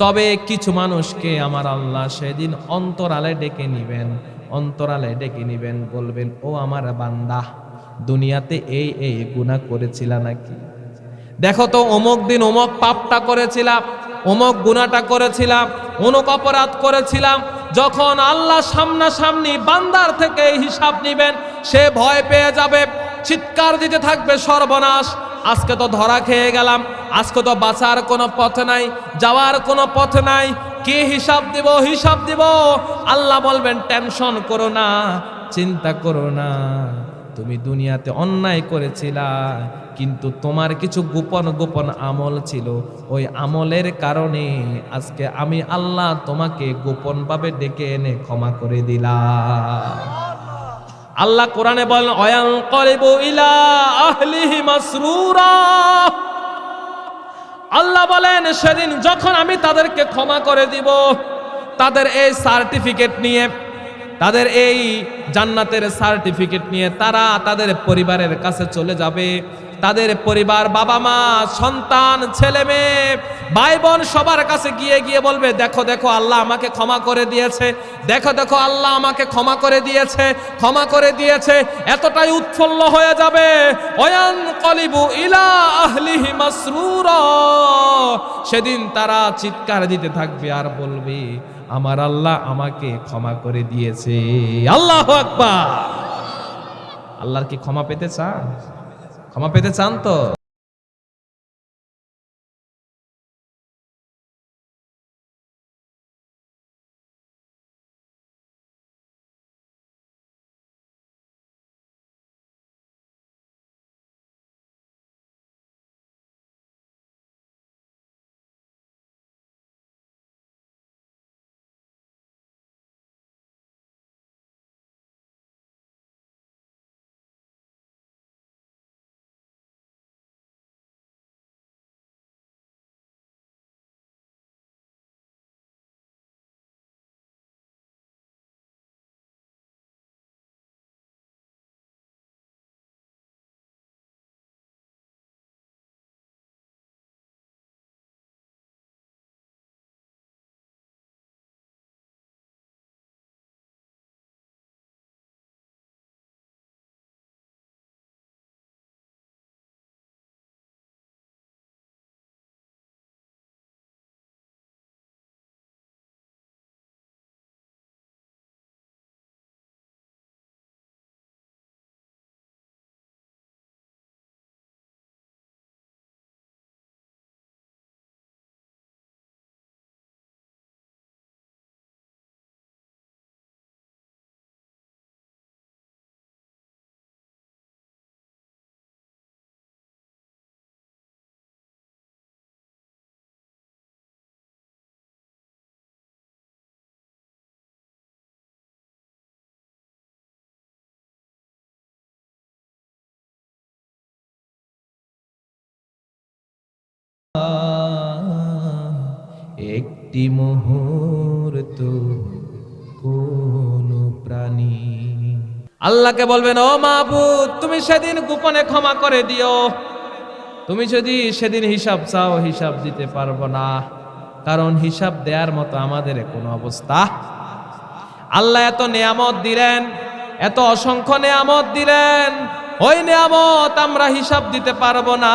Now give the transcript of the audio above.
তবে কিছু মানুষকে আমার আল্লাহ সেদিন অন্তরালে ডেকে নিবেন, অন্তরালে ডেকে নিবেন, বলবেন, ও আমার বান্দা, দুনিয়াতে এই এই গুনাহ করেছিলা নাকি? দেখো তো, অমুক দিন অমুক পাপটা করেছিলাম, অমুক গুনাহটা করেছিলাম, অমুক অপরাধ করেছিলাম, যখন আল্লাহ সামনাসামনি বান্দার থেকে হিসাব নিবেন, সে ভয় পেয়ে যাবে। চিৎকার দিতে থাকবে সর্বনাশ। আজকে তো ধরা খেয়ে গেলাম, আজকে তো বাঁচার কোনো পথ নাই, যাওয়ার কোনো পথ নাই। কে হিসাব দিব হিসাব দিব? আল্লাহ বলবেন, টেনশন করো না, চিন্তা করো না। তুমি দুনিয়াতে অন্যায় করেছিলা, কিন্তু তোমার কিছু গোপন গোপন আমল ছিল। ওই আমলের কারণে আজকে আমি আল্লাহ তোমাকে গোপনভাবে ডেকে এনে ক্ষমা করে দিলাম। আল্লাহ কোরআনে বলেন অয়াং করিবু ইলা আল্লাহ বলেন, সেদিন যখন আমি তাদেরকে ক্ষমা করে দিব, তাদের এই সার্টিফিকেট নিয়ে, তাদের এই জান্নাতের সার্টিফিকেট নিয়ে তারা তাদের পরিবারের কাছে চলে যাবে। তাদের পরিবার বাবা মা, সন্তান, ছেলে মেয়ে, ভাই বোন সবার কাছে গিয়ে গিয়ে বলবে, দেখো দেখো, আল্লাহ আমাকে ক্ষমা করে দিয়েছে। দেখো দেখো, আল্লাহ আমাকে ক্ষমা করে দিয়েছে, ক্ষমা করে দিয়েছে। এতটাই উৎফুল্ল হয়ে যাবে। অয়ান কলিবু ইলা আহলিহি মাসরুরা। সেদিন তারা চিৎকার দিতে থাকবে, আর বলবে, আমার আল্লাহ আমাকে ক্ষমা করে দিয়েছে। আল্লাহ আকবার। আল্লাহর কি ক্ষমা পেতে চান? ক্ষমা পেতে চান তো একটি মুহূর্ত কোন প্রাণী। আল্লাহকে বলবেন, ও মাহবুদ তুমি সেদিন গোপনে ক্ষমা করে দিও। তুমি যদি সেদিন হিসাব চাও, হিসাব দিতে পারব না। কারণ হিসাব দেওয়ার মতো আমাদের কোনো অবস্থা। আল্লাহ এত নেয়ামত দিলেন, এত অসংখ্য নেয়ামত দিলেন। ওই নেয়ামত আমরা হিসাব দিতে পারব না।